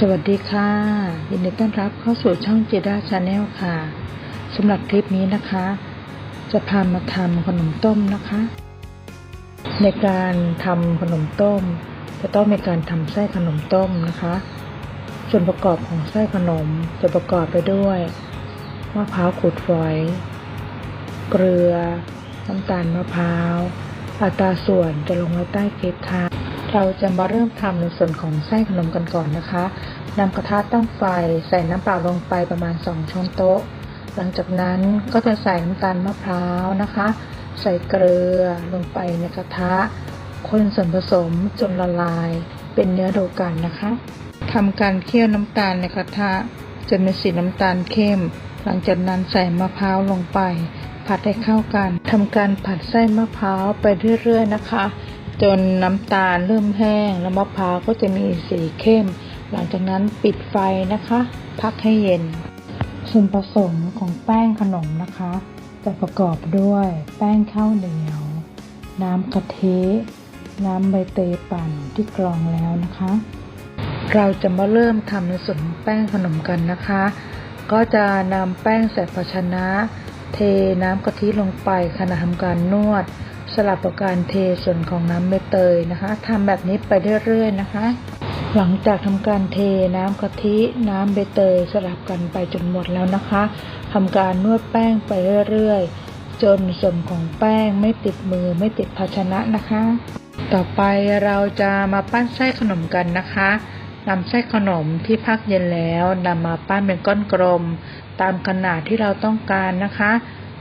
สวัสดีค่ะยินดีต้อนรับเข้าสู่ช่องเจด้าชาแนลค่ะสำหรับคลิปนี้นะคะ จะพามาทำขนมต้มนะคะ ในการทำขนมต้ม จะต้องมีการทำไส้ขนมต้มนะคะ ส่วนประกอบของไส้ขนมจะประกอบไปด้วยมะพร้าวขูดฝอย เกลือ น้ำตาลมะพร้าว อัตราส่วนจะลงไว้ใต้คลิปค่ะ เราจะมาเริ่มทำในส่วนของไส้ขนมกันก่อนนะคะนำกระทะตั้งไฟใส่น้ำเปล่าลงไปประมาณ 2 ช้อนโต๊ะ หลังจากนั้นก็จะใส่น้ำตาลมะพร้าวนะคะ ใส่เกลือลงไปในกระทะ คนส่วนผสมจนละลายเป็นเนื้อเดียวกันนะคะทำการเคี่ยวน้ำตาลในกระทะจนมีสีน้ำตาลเข้ม หลังจากนั้นใส่มะพร้าวลงไป ผัดให้เข้ากันทำการผัดไส้มะพร้าวไปเรื่อยๆนะคะ จนน้ำตาลเริ่มแห้งแล้วมะพร้าวก็จะมีสีเข้ม หลังจากนั้นปิดไฟนะคะ พักให้เย็น ส่วนผสมของแป้งขนมนะคะ จะประกอบด้วยแป้งข้าวเหนียว น้ำกะทิน้ำใบเตยปั่นที่กรองแล้วนะคะ เราจะมาเริ่มทำในส่วนแป้งขนมกันนะคะ ก็จะนำแป้งใส่ภาชนะ เทน้ำกะทิลงไปขณะทำการนวด สลับกับการเทส่วนของน้ำใบเตยนะคะทำแบบนี้ไปเรื่อยๆนะคะ หลังจากทำการเทน้ำกะทิน้ำใบเตยสลับกันไปจนหมดแล้วนะคะทำการนวดแป้งไปเรื่อยๆ จนส่วนของแป้งไม่ติดมือไม่ติดภาชนะนะคะ ต่อไปเราจะมาปั้นไส้ขนมกันนะคะนำไส้ขนมที่พักเย็นแล้วนำมาปั้นเป็นก้อนกลม ตามขนาดที่เราต้องการนะคะ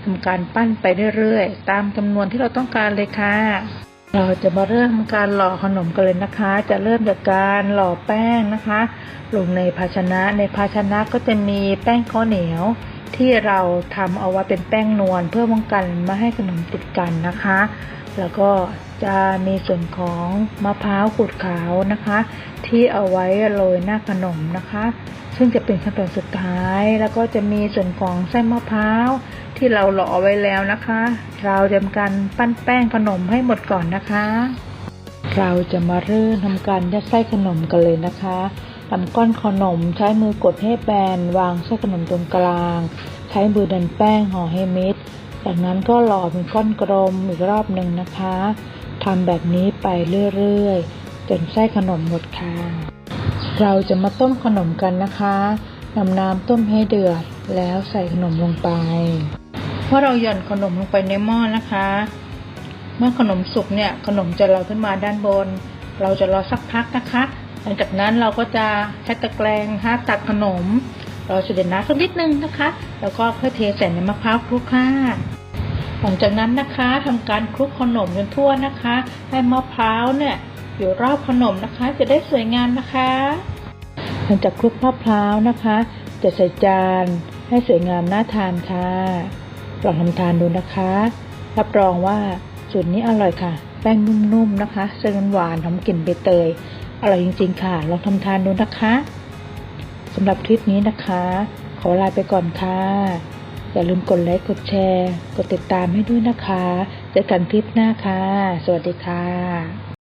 ทำการปั้นไปเรื่อยๆ ตามจำนวนที่เราต้องการเลยค่ะ เราจะมาเริ่มการหล่อขนมกันเลยนะคะ จะเริ่มจากการหล่อแป้งนะคะ ลงในภาชนะ ในภาชนะก็จะมีแป้งข้าวเหนียวที่เราทำเอาไว้เป็นแป้งนวลเพื่อป้องกันไม่ให้ขนมติดกันนะคะ แล้วก็จะมีส่วนของมะพร้าวขูดขาวนะคะ ที่เอาไว้โรยหน้าขนมนะคะ ซึ่งจะเป็นขั้นตอนสุดท้าย แล้วก็จะมีส่วนของไส้มะพร้าว ที่เราหล่อไว้แล้วนะคะ เราจะทำการปั้นแป้งขนมให้หมดก่อนนะคะ เราจะมาเริ่มทำการยัดไส้ขนมกันเลยนะคะทำก้อนขนมใช้มือกดให้แบนวางไส้ขนมตรงกลาง ใช้มือดันแป้งห่อให้มิดจากนั้นก็หล่อเป็นก้อนกลมอีกรอบหนึ่งนะคะทำแบบนี้ไปเรื่อยๆจนไส้ขนมหมดค่ะเราจะมาต้มขนมกันนะคะนำน้ำต้มให้เดือดแล้วใส่ขนมลงไป เมื่อเราหย่อนขนมลงไปในหม้อนะคะ เมื่อขนมสุกเนี่ยขนมจะลอยขึ้นมาด้านบน เราจะรอสักพักนะคะ หลังจากนั้นเราก็จะใช้ตะแกรงนะคะตักขนม เราจะเด็นน้ำสักนิดนึงนะคะ แล้วก็ค่อยเทใส่ในมะพร้าวคลุกค่ะหลังจากนั้นนะคะทำการคลุกขนมจนทั่วนะคะ ให้มะพร้าวเนี่ยอยู่รอบขนมนะคะ จะได้สวยงามนะคะหลังจากคลุกมะพร้าวนะคะ จะใส่จานให้สวยงามน่าทานค่ะ ลองทำทานดูนะคะ รับรองว่าสูตรนี้อร่อยค่ะ แป้งนุ่มๆนะคะเส้นหวานหอมกลิ่นใบเตย อร่อยจริง ๆ ค่ะ ลองทำทานดูนะคะสำหรับคลิปนี้นะคะ ขอลาไปก่อนค่ะ อย่าลืมกดไลค์กดแชร์ กดติดตามให้ด้วยนะคะ เจอกันคลิปหน้าค่ะ สวัสดีค่ะ